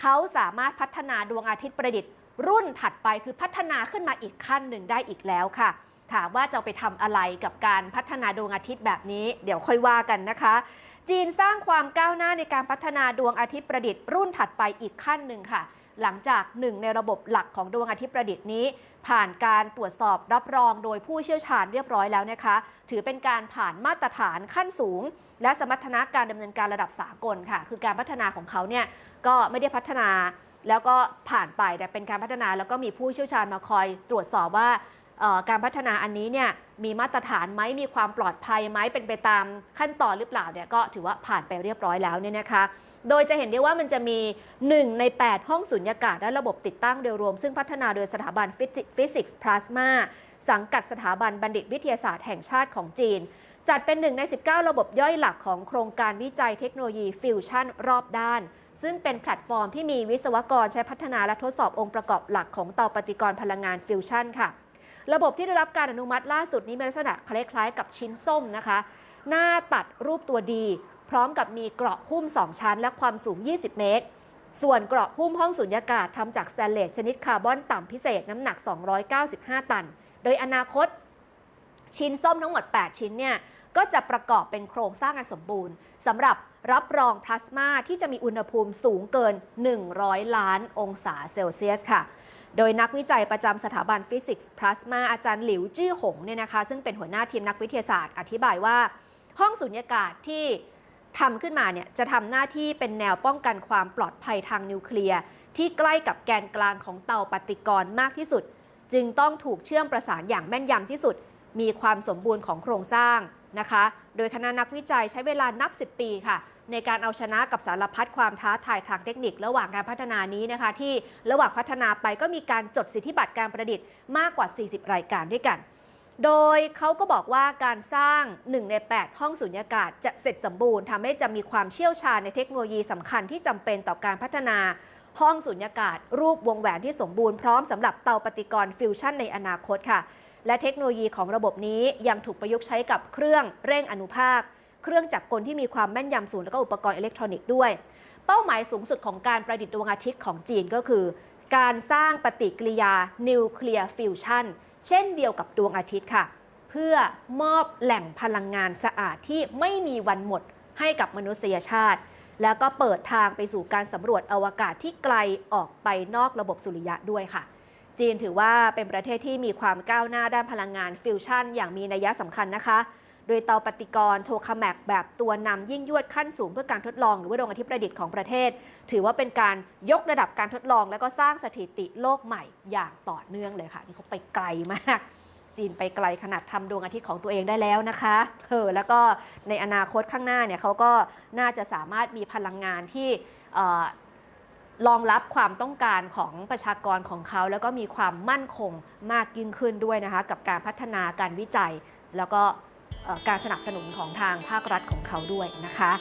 เขาสามารถพัฒนาดวงอาทิตย์ประดิษฐ์รุ่นถัดไปคือพัฒนาขึ้นมาอีกขั้นหนึ่งได้อีกแล้วค่ะ ถามว่าจะไปทำอะไรกับการพัฒนาดวงอาทิตย์แบบนี้ เดี๋ยวค่อยว่ากันนะคะ จีนสร้างความก้าวหน้าในการพัฒนาดวงอาทิตย์ประดิษฐ์รุ่นถัดไปอีกขั้นหนึ่งค่ะ หลังจากหนึ่งในระบบหลักของดวงอาทิตย์ประดิษฐ์นี้ ผ่านการตรวจสอบรับรองโดยผู้เชี่ยวชาญเรียบร้อยแล้วนะคะ ถือเป็นการผ่านมาตรฐานขั้นสูง และสมรรถนะการดำเนินการระดับสากลค่ะ คือการพัฒนาของเขาเนี่ยก็ไม่ได้พัฒนาแล้วก็ผ่านไปแต่เป็นการพัฒนาแล้วก็มีผู้เชี่ยวชาญมาคอยตรวจสอบว่า การพัฒนาอันนี้เนี่ยมีมาตรฐานไหมมีความปลอดภัยไหมเป็นไปตามขั้นตอนหรือเปล่าเนี่ยก็ถือว่าผ่านไปเรียบร้อยแล้วเนี่ยนะคะ โดยจะเห็นได้ว่ามันจะมี 1 ใน 8 ห้องสุญญากาศและระบบติดตั้งโดยรวม ซึ่งพัฒนาโดยสถาบันฟิสิกส์พลาสมาสังกัดสถาบันบัณฑิตวิทยาศาสตร์แห่งชาติของจีน จัดเป็นหนึ่งใน 19 ระบบย่อยหลักของโครงการวิจัยเทคโนโลยีฟิวชั่นรอบด้านซึ่งเป็นแพลตฟอร์มที่มีวิศวกรใช้พัฒนาและทดสอบองค์ประกอบหลักของเตาปฏิกรณ์พลังงานฟิวชั่นค่ะ ระบบที่ได้รับการอนุมัติล่าสุดนี้มีลักษณะคล้ายๆกับชิ้นส้มนะคะ หน้าตัดรูปตัวดี พร้อมกับมีเกราะหุ้ม 2 ชั้น และความสูง 20 เมตร ส่วนเกราะหุ้มห้องสุญญากาศทำจากสแตนเลสชนิดคาร์บอนต่ำพิเศษน้ำหนัก 295 ตัน โดยอนาคตชิ้นส้มทั้งหมด 8 ชิ้นเนี่ย ก็จะประกอบเป็นโครงสร้างอันสมบูรณ์สำหรับรับรองพลาสมาที่จะมีอุณหภูมิสูงเกิน 100 ล้านองศาเซลเซียสค่ะโดยนักวิจัยประจำสถาบันฟิสิกส์พลาสมาอาจารย์หลิวจื้อหงเนี่ยนะคะ ซึ่งเป็นหัวหน้าทีมนักวิทยาศาสตร์ อธิบายว่า ห้องสุญญากาศที่ทำขึ้นมาเนี่ยจะทำหน้าที่เป็นแนวป้องกันความปลอดภัยทางนิวเคลียร์ ที่ใกล้กับแกนกลางของเตาปฏิกรณ์มากที่สุด จึงต้องถูกเชื่อมประสานอย่างแม่นยำที่สุด มีความสมบูรณ์ของโครงสร้าง นะคะ โดยคณะนักวิจัยใช้เวลานับ 10 ปีค่ะ ในการเอาชนะกับสารพัดความท้าทายทางเทคนิค ระหว่างการพัฒนานี้นะคะ ที่ระหว่างพัฒนาไปก็มีการจดสิทธิบัตรการประดิษฐ์มากกว่า 40 รายการด้วยกัน โดยเขาก็บอกว่าการสร้าง 1 ใน 8 ห้องสุญญากาศจะเสร็จสมบูรณ์ทำให้จะมีความเชี่ยวชาญในเทคโนโลยีสำคัญที่จำเป็นต่อการพัฒนาห้องสุญญากาศ รูปวงแหวนที่สมบูรณ์พร้อมสำหรับเตาปฏิกรณ์ฟิวชั่นในอนาคตค่ะ และเทคโนโลยีของระบบนี้ยังถูกประยุกต์ใช้กับเครื่องเร่งอนุภาค เครื่องจักรกลที่มีความแม่นยำสูงและก็อุปกรณ์อิเล็กทรอนิกส์ด้วย เป้าหมายสูงสุดของการประดิษฐ์ดวงอาทิตย์ของจีนก็คือ การสร้างปฏิกิริยานิวเคลียร์ฟิวชั่นเช่นเดียวกับดวงอาทิตย์ค่ะ เพื่อมอบแหล่งพลังงานสะอาดที่ไม่มีวันหมดให้กับมนุษยชาติ แล้วก็เปิดทางไปสู่การสำรวจอวกาศที่ไกลออกไปนอกระบบสุริยะด้วยค่ะ จีนถือว่าเป็นประเทศที่มีความก้าวหน้าด้านพลังงานฟิวชั่น อย่างมีนัยสำคัญนะคะ โดยเตาปฏิกรณ์โทคาแมกแบบตัวนำยิ่งยวดขั้นสูงเพื่อการทดลอง หรือว่าดวงอาทิตย์ประดิษฐ์ของประเทศ ถือว่าเป็นการยกระดับการทดลอง และก็สร้างสถิติโลกใหม่อย่างต่อเนื่องเลยค่ะนี่เขาไปไกลมากจีนไปไกลขนาดทำดวงอาทิตย์ของตัวเองได้แล้วนะคะเออแล้วก็ในอนาคตข้างหน้าเนี่ยเขาก็น่าจะสามารถมีพลังงานที่ รองรับความต้องการของประชากรของเขา แล้วก็มีความมั่นคงมากยิ่งขึ้นด้วยนะคะกับการพัฒนาการวิจัย แล้วก็การสนับสนุนของทางภาครัฐของเขาด้วยนะคะ